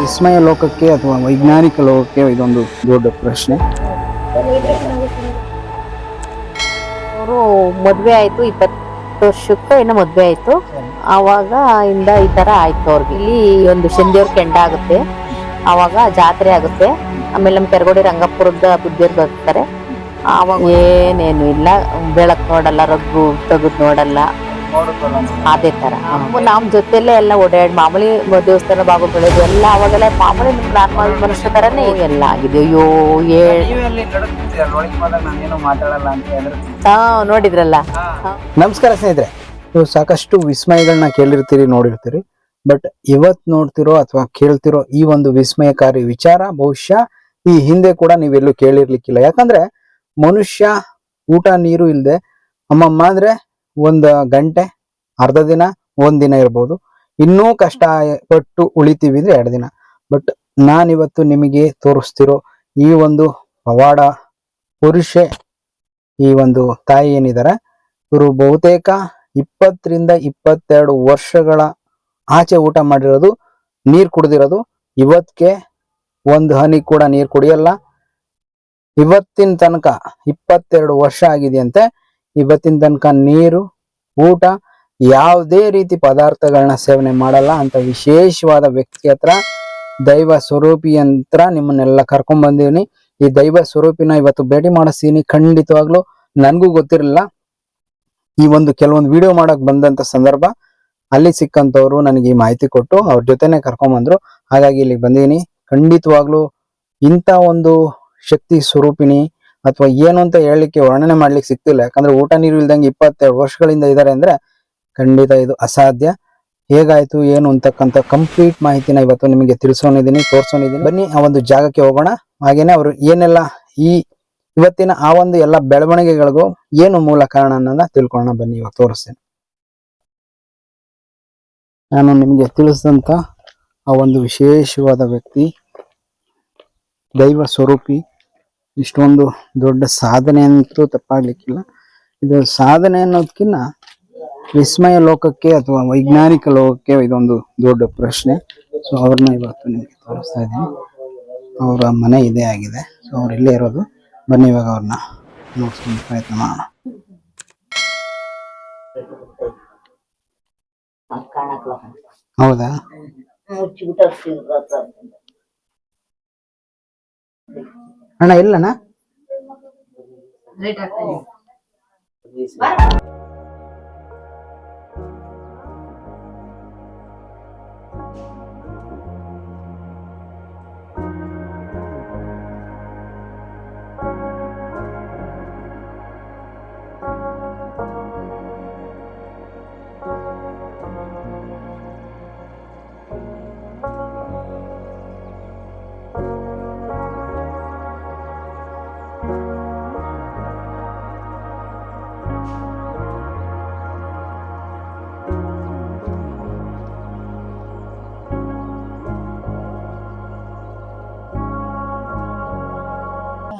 ವಿಸ್ಮಯ ಲೋಕಕ್ಕೆ ಅಥವಾ ವೈಜ್ಞಾನಿಕ ಲೋಕಕ್ಕೆ ಇದೊಂದು ದೊಡ್ಡ ಪ್ರಶ್ನೆ. ಅವರು ಮದುವೆ ಆಯಿತು ಇಪ್ಪತ್ತು ವರ್ಷಕ್ಕೆ ಏನೋ ಮದುವೆ ಆಯಿತು. ಆವಾಗ ಇಂದ ಈ ತರ ಆಯ್ತು ಅವ್ರಿಗೆ. ಇಲ್ಲಿ ಒಂದು ಶನಿದೇವ್ರ ಕೆಂಡ ಆಗುತ್ತೆ. ಆವಾಗ ಜಾತ್ರೆ ಆಗುತ್ತೆ. ಆಮೇಲೆ ನಮ್ಮ ಕೆರಗೋಡಿ ರಂಗಪುರದ ಬುದ್ಧಿಯವ್ರು ಬರ್ತಾರೆ. ಆವಾಗ ಏನೇನು ಇಲ್ಲ. ಬೆಳಕು ನೋಡಲ್ಲ ರಗ್ಗು ತೆಗೆದು ನೋಡಲ್ಲ. ಅದೇ ತರ. ನಮ್ ಜೊತೆಲೆ ಎಲ್ಲ ಓಡಾಡಿ ಮಾಮೂಲಿ ದೇವಸ್ಥಾನ ಬಾಬು ಬೆಳೆದು ಎಲ್ಲ ಅವಾಗೆಲ್ಲ ಮಾಮೂಲಿ ನಾರ್ಮಲ್ ಮನುಷ್ಯ ತರನೇ ಎಲ್ಲ ಆಗಿದೆ. ಅಯ್ಯೋ ಏ ಮಾತಾಡಲ್ಲ ಅಂತ ಹೇಳಿದ್ರೆ. ಹಾ ನೋಡಿದ್ರಲ್ಲ. ನಮಸ್ಕಾರ ಸ್ನೇಹಿತರೆ. ನೀವು ಸಾಕಷ್ಟು ವಿಸ್ಮಯಗಳನ್ನ ಕೇಳಿರ್ತೀರಿ ನೋಡಿರ್ತೀರಿ. ಬಟ್ ಇವತ್ ನೋಡ್ತಿರೋ ಅಥವಾ ಕೇಳ್ತಿರೋ ಈ ಒಂದು ವಿಸ್ಮಯಕಾರಿ ವಿಚಾರ ಬಹುಶಃ ಈ ಹಿಂದೆ ಕೂಡ ನೀವೆಲ್ಲೂ ಕೇಳಿರ್ಲಿಕ್ಕಿಲ್ಲ. ಯಾಕಂದ್ರೆ ಮನುಷ್ಯ ಊಟ ನೀರು ಇಲ್ಲದೆ ಅಮ್ಮಮ್ಮ ಅಂದ್ರೆ ಒಂದ್ ಗಂಟೆ, ಅರ್ಧ ದಿನ, ಒಂದ್ ದಿನ ಇರ್ಬೋದು. ಇನ್ನೂ ಕಷ್ಟ ಪಟ್ಟು ಉಳಿತೀವಿ ಅಂದ್ರೆ ಎರಡು ದಿನ. ಬಟ್ ನಾನಿವತ್ತು ನಿಮಗೆ ತೋರಿಸ್ತಿರೋ ಈ ಒಂದು ಪವಾಡ ಪುರುಷೆ, ಈ ಒಂದು ತಾಯಿ ಏನಿದ್ದಾರೆ, ಇವರು ಬಹುತೇಕ ಇಪ್ಪತ್ತರಿಂದ ಇಪ್ಪತ್ತೆರಡು ವರ್ಷಗಳ ಆಚೆ ಊಟ ಮಾಡಿರೋದು, ನೀರು ಕುಡ್ದಿರೋದು. ಇವತ್ತಿಗೆ ಒಂದು ಹನಿ ಕೂಡ ನೀರು ಕುಡಿಯಲ್ಲ. ಇವತ್ತಿನ ತನಕ ಇಪ್ಪತ್ತೆರಡು ವರ್ಷ ಆಗಿದೆಯಂತೆ. ಇವತ್ತಿನ ತನಕ ನೀರು, ಊಟ, ಯಾವುದೇ ರೀತಿ ಪದಾರ್ಥಗಳನ್ನ ಸೇವನೆ ಮಾಡಲ್ಲ. ಅಂತ ವಿಶೇಷವಾದ ವ್ಯಕ್ತಿ ಹತ್ರ, ದೈವ ಸ್ವರೂಪಿ ಯಂತ್ರ ನಿಮ್ಮನ್ನೆಲ್ಲ ಕರ್ಕೊಂಡ್ ಬಂದಿದ್ದೀನಿ ಈ ದೈವ ಸ್ವರೂಪಿನ ಇವತ್ತು ಭೇಟಿ ಮಾಡಿಸ್ತೀನಿ. ಖಂಡಿತವಾಗ್ಲೂ ನನಗೂ ಗೊತ್ತಿರಲಿಲ್ಲ. ಈ ಒಂದು ಕೆಲವೊಂದು ವಿಡಿಯೋ ಮಾಡಕ್ ಬಂದಂತ ಸಂದರ್ಭ, ಅಲ್ಲಿ ಸಿಕ್ಕಂತವ್ರು ನನಗೆ ಈ ಮಾಹಿತಿ ಕೊಟ್ಟು ಅವ್ರ ಜೊತೆನೆ ಕರ್ಕೊಂಡ್ ಬಂದ್ರು. ಹಾಗಾಗಿ ಇಲ್ಲಿಗೆ ಬಂದೀನಿ ಖಂಡಿತವಾಗ್ಲೂ ಇಂಥ ಒಂದು ಶಕ್ತಿ ಸ್ವರೂಪಿಣಿ ಅಥವಾ ಏನು ಅಂತ ಹೇಳಲಿಕ್ಕೆ ವರ್ಣನೆ ಮಾಡ್ಲಿಕ್ಕೆ ಸಿಗ್ತಿಲ್ಲ. ಯಾಕಂದ್ರೆ ಊಟ ನೀರು ಇಲ್ದಂಗೆ ಇಪ್ಪತ್ತೆರಡು ವರ್ಷಗಳಿಂದ ಇದ್ದಾರೆ ಅಂದ್ರೆ ಖಂಡಿತ ಇದು ಅಸಾಧ್ಯ. ಹೇಗಾಯ್ತು, ಏನು ಅಂತಕ್ಕಂಥ ಕಂಪ್ಲೀಟ್ ಮಾಹಿತಿನ ಇವತ್ತು ನಿಮಗೆ ತಿಳಿಸೋನಿದ್ದೀನಿ ತೋರಿಸೋನಿದ್ದೀನಿ ಬನ್ನಿ, ಆ ಒಂದು ಜಾಗಕ್ಕೆ ಹೋಗೋಣ. ಹಾಗೇನೆ ಅವರು ಏನೆಲ್ಲ ಈ ಇವತ್ತಿನ ಆ ಒಂದು ಎಲ್ಲ ಬೆಳವಣಿಗೆಗಳಿಗೂ ಏನು ಮೂಲ ಕಾರಣ ಅನ್ನೋದನ್ನ ತಿಳ್ಕೊಳ್ಳೋಣ. ಬನ್ನಿ, ಇವಾಗ ತೋರಿಸ್ತೇನೆ. ನಾನು ನಿಮಗೆ ತಿಳಿಸಿದಂಥ ಆ ಒಂದು ವಿಶೇಷವಾದ ವ್ಯಕ್ತಿ, ದೈವ ಸ್ವರೂಪಿ ಇಷ್ಟೊಂದು ದೊಡ್ಡ ಸಾಧನೆ ಅಂತೂ ತಪ್ಪಾಗ್ಲಿಕ್ಕಿಲ್ಲ. ಇದು ಸಾಧನೆ ಅನ್ನೋದ್ಕಿನ್ನ ವಿಸ್ಮಯ ಲೋಕಕ್ಕೆ ಅಥವಾ ವೈಜ್ಞಾನಿಕ ಲೋಕಕ್ಕೆ ಇದೊಂದು ದೊಡ್ಡ ಪ್ರಶ್ನೆ. ಸೊ ಅವ್ರನ್ನ ಇವತ್ತು ನಿಮಗೆ ತೋರಿಸ್ತಾ ಇದ್ದೀನಿ. ಅವರ ಮನೆ ಇದೇ ಆಗಿದೆ. ಸೊ ಅವ್ರು ಇಲ್ಲೇ ಇರೋದು. ಬನ್ನಿ, ಇವಾಗ ಅವ್ರನ್ನ ನೋಡ್ಸ್ಕೊಂಡು ಪ್ರಯತ್ನ ಮಾಡೋಣ. ಹೌದಾ? ಅಣ್ಣ ಇಲ್ಲಣ್ಣ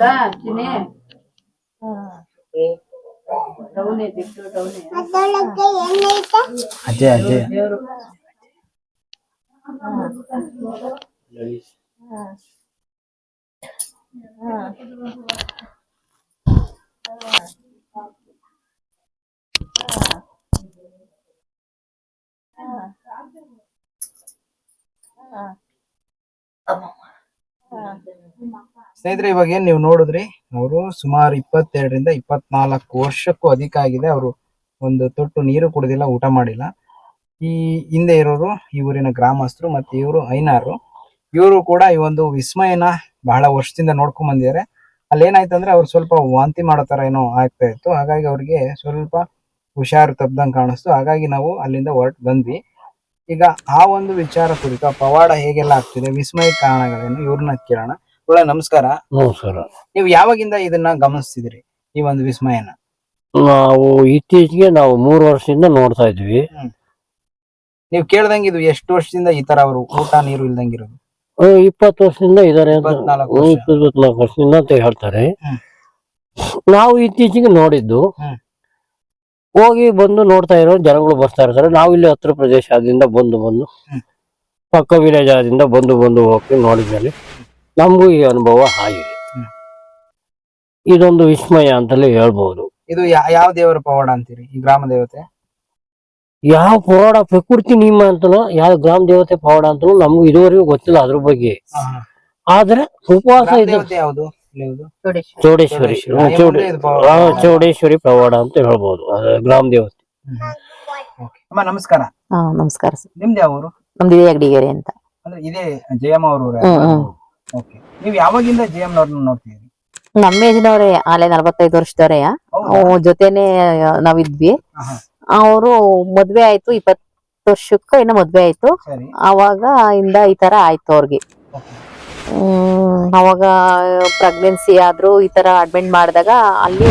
అత్తా తినే టౌనే దిక్కు టౌనే అదే అదే దేవుడు అమ్మమ్మ ಸ್ನೇಹಿತರೆ, ಇವಾಗ ಏನ್ ನೀವು ನೋಡಿದ್ರಿ? ಅವರು ಸುಮಾರು ಇಪ್ಪತ್ತೆರಡರಿಂದ ಇಪ್ಪತ್ನಾಲ್ಕು ವರ್ಷಕ್ಕೂ ಅಧಿಕ ಆಗಿದೆ. ಅವರು ಒಂದು ತೊಟ್ಟು ನೀರು ಕುಡಿದಿಲ್ಲ, ಊಟ ಮಾಡಿಲ್ಲ. ಈ ಹಿಂದೆ ಇರೋರು ಈ ಊರಿನ ಗ್ರಾಮಸ್ಥರು ಮತ್ತೆ ಇವರು ಐನಾರು. ಇವರು ಕೂಡ ಈ ಒಂದು ವಿಸ್ಮಯನ ಬಹಳ ವರ್ಷದಿಂದ ನೋಡ್ಕೊಂಡ್ ಬಂದಿದ್ದಾರೆ. ಅಲ್ಲಿ ಏನಾಯ್ತಂದ್ರೆ ಅವ್ರು ಸ್ವಲ್ಪ ವಾಂತಿ ಮಾಡೋ ತರ ಏನೋ ಆಗ್ತಾ ಇತ್ತು. ಹಾಗಾಗಿ ಅವ್ರಿಗೆ ಸ್ವಲ್ಪ ಹುಷಾರು ತಪ್ಪದಂಗೆ ಕಾಣಿಸ್ತು. ಹಾಗಾಗಿ ನಾವು ಅಲ್ಲಿಂದ ಹೊರಟ್ ಬಂದ್ವಿ. ಈಗ ಆ ಒಂದು ವಿಚಾರ ಕುರಿತು ಪವಾಡ ಹೇಗೆಲ್ಲ ಆಗ್ತಿದೆ ವಿಸ್ಮಯ ಕಾರಣಗಳೇನು, ಇವ್ರನ್ನ ಕೇಳೋಣ. ಒಳ್ಳೆ ನಮಸ್ಕಾರ. ನಮಸ್ಕಾರ. ನೀವು ಯಾವಾಗಿಂದ ಇದನ್ನ ಗಮನಿಸ್ತಿದ್ರಿ ಈ ಒಂದು ವಿಸ್ಮಯನ. ನಾವು ಇತ್ತೀಚೆಗೆ ನಾವು ಮೂರು ವರ್ಷದಿಂದ ನೋಡ್ತಾ ಇದ್ವಿ. ನೀವು ಕೇಳ್ದಂಗೆ ಇದು ಎಷ್ಟು ವರ್ಷದಿಂದ ಈ ತರ ಅವರು ಊಟ ನೀರು ಇಲ್ದಂಗಿರೋದು? ಇಪ್ಪತ್ತು ವರ್ಷದಿಂದ ಇದಾರೆ ಇಪ್ಪತ್ನಾಲ್ಕು ಹ್ಮ್, ವರ್ಷ ಇಪ್ಪತ್ನಾಲ್ಕು ವರ್ಷದಿಂದ ಅಂತ ಹೇಳ್ತಾರೆ. ಹ್ಮ್. ನಾವು ಇತ್ತೀಚೆಗೆ ನೋಡಿದ್ದು. ಹ್ಮ್. ಹೋಗಿ ಬಂದು ನೋಡ್ತಾ ಇರೋ ಜನಗಳು ಬರ್ತಾ ಇರ್ತಾರೆ. ನಾವು ಇಲ್ಲಿ ಹತ್ರ ಪ್ರದೇಶದಿಂದ ಬಂದು ಬಂದು ಹ್ಮ್. ಪಕ್ಕ ವಿಲೇಜ್ ಆದಿಂದ ಬಂದು ಬಂದು ಹೋಗಿ ನೋಡಿದ್ಮೇಲೆ ನಮಗೂ ಈ ಅನುಭವ ಆಗಿದೆ. ಇದೊಂದು ವಿಸ್ಮಯ ಅಂತಲೇ ಹೇಳ್ಬಹುದು ಇದು ಯಾ- ಯಾವ ದೇವರ ಪವಾಡ ಅಂತೀರಿ ಈ ಗ್ರಾಮ ದೇವತೆ? ಯಾವ ಪವಾಡ ಪ್ರಕೃತಿ ನಿಯಮ ಅಂತಲೋ ಯಾವ ಗ್ರಾಮ ದೇವತೆ ಪವಾಡ ಅಂತಲೂ ನಮಗೂ ಇದುವರೆಗೂ ಗೊತ್ತಿಲ್ಲ ಅದ್ರ ಬಗ್ಗೆ. ಆದ್ರೆ ಉಪವಾಸ ಗ್ರಾಮ ಇದೆ ದೇವತೆ ಯಾವುದು ಯಾವುದು? ಚೌಡೇಶ್ವರಿ. ಚೌಡೇಶ್ವರಿ ಮುಂದೆ ಇದು ಪವಾಡ. ಹಾ, ಚೌಡೇಶ್ವರಿ ಪವಾಡ ಅಂತ ಹೇಳ್ಬೋದು ಅದು ಗ್ರಾಮ ದೇವತೆ. Okay. ಅಮ್ಮ ನಮಸ್ಕಾರ. ಹಾ ನಮಸ್ಕಾರ ಸರ್. ನಿಮ್ದು ಯಾವ ಊರು? ನಮ್ದು ಇದೇ ಅಗಡಿಗೆರೆ ಅಂತ. ಅಂದ್ರೆ ಇದೇ ಜಯಮ್ಮ ಅವ್ರ ಊರ ಹ್ಮ್ ಹ್ಮ್. ಓಕೆ ನೀವು ಯಾವಾಗಿಂದ ಜೆ ಎಂ ನವ್ರನ್ನ ನೋಡ್ತೀರಿ ನಮ್ಮ ಏಜ್ನವ್ರೆ ಆಲೆ ನಲವತ್ತೈದು ವರ್ಷದವ್ರೆ ಜೊತೆನೆ ನಾವಿದ್ವಿ. ಅವರು ಮದ್ವೆ ಆಯ್ತು ಇಪ್ಪತ್ತು ವರ್ಷಕ್ಕ ಇನ್ನ ಮದ್ವೆ ಆಯ್ತು. ಸರಿ. ಅವಾಗ ಇಂದ ಈ ತರ ಆಯ್ತು ಅವ್ರಿಗೆ. ಹ್ಮ್ ಅವಾಗ ಪ್ರೆಗ್ನೆನ್ಸಿ ಆದ್ರೂ ಈ ತರ ಅಡ್ಮಿಟ್ ಮಾಡಿದಾಗ ಅಲ್ಲಿ